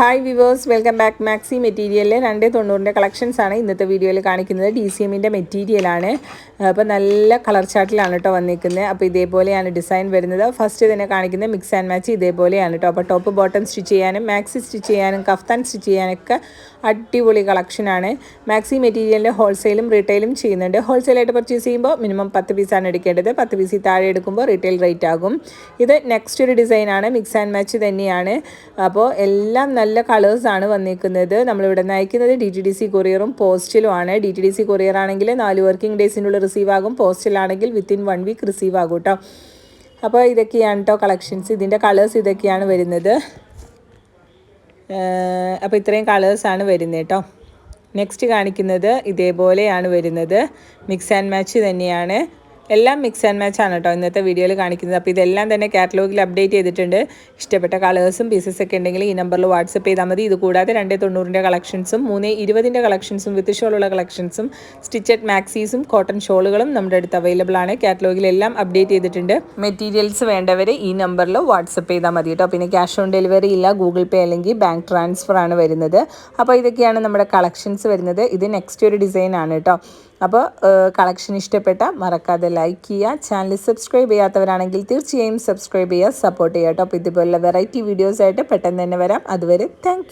Hi viewers welcome back maxi മെറ്റീരിയലിലെ രണ്ട് തൊണ്ണൂറിന്റെ collections ആണ് ഇന്നത്തെ വീഡിയോയിൽ കാണിക്കുന്നത്. ഡി സി എമ്മിന്റെ മെറ്റീരിയലാണ് അപ്പോൾ നല്ല കളർ ചാർട്ടിലാണ് കേട്ടോ വന്നിരിക്കുന്നത്. അപ്പോൾ ഇതേപോലെയാണ് ഡിസൈൻ വരുന്നത്. ഫസ്റ്റ് തന്നെ കാണിക്കുന്നത് മിക്സ് ആൻഡ് മാച്ച് ഇതേപോലെയാണ് കേട്ടോ അപ്പോൾ ടോപ്പ് ബോട്ടം സ്റ്റിച്ച് ചെയ്യാനും മാക്സി സ്റ്റിച്ച് ചെയ്യാനും കഫ്താൻ സ്റ്റിച്ച് ചെയ്യാനൊക്കെ അടിപൊളി കളക്ഷനാണ് മാക്സി മെറ്റീരിയലിന്റെ ഹോൾസെയിലും റീറ്റെയിലും ചെയ്യുന്നുണ്ട്. ഹോൾസെയിലായിട്ട് പർച്ചേസ് ചെയ്യുമ്പോൾ മിനിമം പത്ത് പീസാണ് എടുക്കേണ്ടത്. പത്ത് പീസിൽ താഴെ എടുക്കുമ്പോൾ റീറ്റെയിൽ റേറ്റ് ആകും. ഇത് നെക്സ്റ്റ് ഒരു ഡിസൈനാണ് മിക്സ് ആൻഡ് മാച്ച് തന്നെയാണ്. അപ്പോൾ എല്ലാം നല്ല കളേഴ്സാണ് വന്നിരിക്കുന്നത് നമ്മളിവിടെ നയിക്കുന്നത് ഡി ടി ഡി സി കൊറിയറും പോസ്റ്റിലും ആണ്. D T D C courier ആണെങ്കിൽ നാല് വർക്കിംഗ് ഡേയ്സിനുള്ളിൽ റിസീവ് ആകും. പോസ്റ്റിലാണെങ്കിൽ വിത്തിൻ വൺ വീക്ക് റിസീവ് ആകും കേട്ടോ അപ്പോൾ ഇതൊക്കെയാണ് കേട്ടോ കളക്ഷൻസ് ഇതിന്റെ കളേഴ്സ് ഇതൊക്കെയാണ് വരുന്നത്. അപ്പോൾ ഇത്രയും കളേഴ്സാണ് വരുന്നത് കേട്ടോ നെക്സ്റ്റ് കാണിക്കുന്നത് ഇതേപോലെയാണ് വരുന്നത്. മിക്സ് ആൻഡ് മാച്ച് തന്നെയാണ്. എല്ലാം മിക്സ് ആൻഡ് മാച്ച് ആണ് കേട്ടോ ഇന്നത്തെ വീഡിയോയിൽ കാണിക്കുന്നത്. അപ്പോൾ ഇതെല്ലാം തന്നെ കാറ്റലോഗിൽ അപ്ഡേറ്റ് ചെയ്തിട്ടുണ്ട്. ഇഷ്ടപ്പെട്ട കളേഴ്സും പീസസ് ഒക്കെ ഉണ്ടെങ്കിൽ ഈ നമ്പറിൽ വാട്സപ്പ് ചെയ്താൽ മതി. ഇത് കൂടാതെ രണ്ട് തൊണ്ണൂറിന്റെ കളക്ഷൻസും മൂന്ന് ഇരുപതിന്റെ കളക്ഷൻസും വിത്ത് ഷോളുള്ള കളക്ഷൻസും സ്റ്റിച്ചഡ് മാക്സീസും കോട്ടൺ ഷോളുകളും നമ്മുടെ അടുത്ത് അവൈലബിൾ ആണ്. കാറ്റലോഗിൽ എല്ലാം അപ്ഡേറ്റ് ചെയ്തിട്ടുണ്ട്. മെറ്റീരിയൽസ് വേണ്ടവർ ഈ നമ്പറിൽ വാട്സപ്പ് ചെയ്താൽ മതി കേട്ടോ പിന്നെ ക്യാഷ് ഓൺ ഡെലിവറി ഇല്ല ഗൂഗിൾ പേ അല്ലെങ്കിൽ ബാങ്ക് ട്രാൻസ്ഫർ ആണ് വരുന്നത്. അപ്പോൾ ഇതൊക്കെയാണ് നമ്മുടെ കളക്ഷൻസ് വരുന്നത്. ഇത് നെക്സ്റ്റ് ഒരു ഡിസൈൻ ആണ് കേട്ടോ അപ്പോൾ കളക്ഷൻ ഇഷ്ടപ്പെട്ട മറക്കാതെ ലൈക്ക് ചെയ്യുക. ചാനൽ സബ്സ്ക്രൈബ് ചെയ്യാത്തവരാണെങ്കിൽ തീർച്ചയായും സബ്സ്ക്രൈബ് ചെയ്യുക സപ്പോർട്ട് ചെയ്യുക കേട്ടോ. അപ്പോൾ ഇതുപോലുള്ള വെറൈറ്റി വീഡിയോസായിട്ട് പെട്ടെന്ന് തന്നെ വരാം. അതുവരെ താങ്ക്